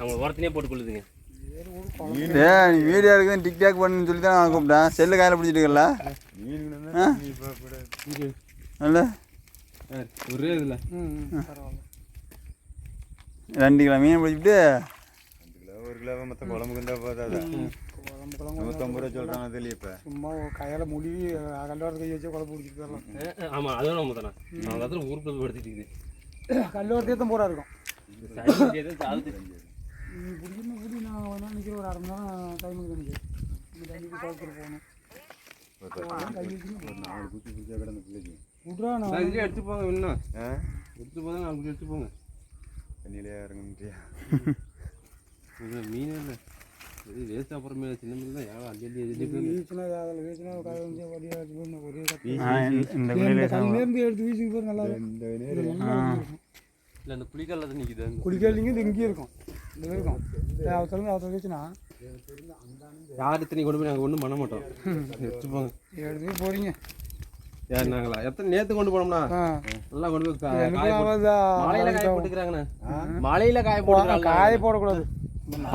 அவங்க உரத்தினே போட்டு கொள்ளுதுங்க. நீ வீடியோ எடுக்குது டிக்டாக் பண்ணுன்னு சொல்லி தான் நான் கூப்பிட்டேன். செல்லு கையில் கூட நல்ல ஒரே இதுல. ரெண்டு கிலோ மீன் பிடிச்சிட்டு? ரெண்டு கிலோ ஒரு கிலோ மொத்தம் குழம்புக்கு இருந்தால் போதாதா குழம்பு குழம்பு நூற்றம்பது ரூபா சொல்கிறாங்க அதுலேயே இப்போ சும்மா கையால் முடி கல்லோரத்தை கை வச்சு குழம்பு பிடிச்சிட்டு போயிடலாம் ஆமா அதுவும் நம்ம தானே அவங்க அதில் ஊருக்கு படுத்திட்டு இருக்குது கல்லோரத்தையே தான் போரா இருக்கும் பிடிக்கணும் பிடி நான் ஒரு நாள் நிற்கிற ஒரு அரை மணி நேரம் டைமுக்கு எனக்கு இந்த டைமுக்கு குளத்துல போகணும். எடுத்து போங்க இன்னும். ஆ? எடுத்து போங்க நாலு எடுத்து போங்க. தண்ணியிலே இறங்குன்றியா இது மீன் இல்லை. இது வேஸ்ட் அப்புறமே சின்ன மீன் தான். ஏன் அள்ளி அள்ளி எடுத்து வீசுக்கு போய் நல்லா இல்லை அந்த புளிக்கால தான் நிற்குது குடிக்காலிங்க இது இங்கேயே இருக்கும். இது இருக்கும் அவசரம் அவசரம் வச்சுனா யார் இத்தனை கொண்டு போய் நாங்கள் ஒன்றும் பண்ண மாட்டோம்? எடுத்து போங்க. எடுத்து போறீங்க. யார் நாங்களா? எத்தனை நேற்று கொண்டு போனோம்னா? நல்லா கொண்டு போய் போட்டு-? மழையில காய போட்டுக்கிறாங்கண்ணே. மழையில காய போட்டுக்கிறாங்க காய போடக்கூடாது.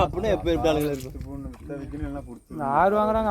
அப்படின்னா எப்போ எப்படி ஆளுங்க இருக்கும் எல்லாம் ஆறு வாங்குறாங்க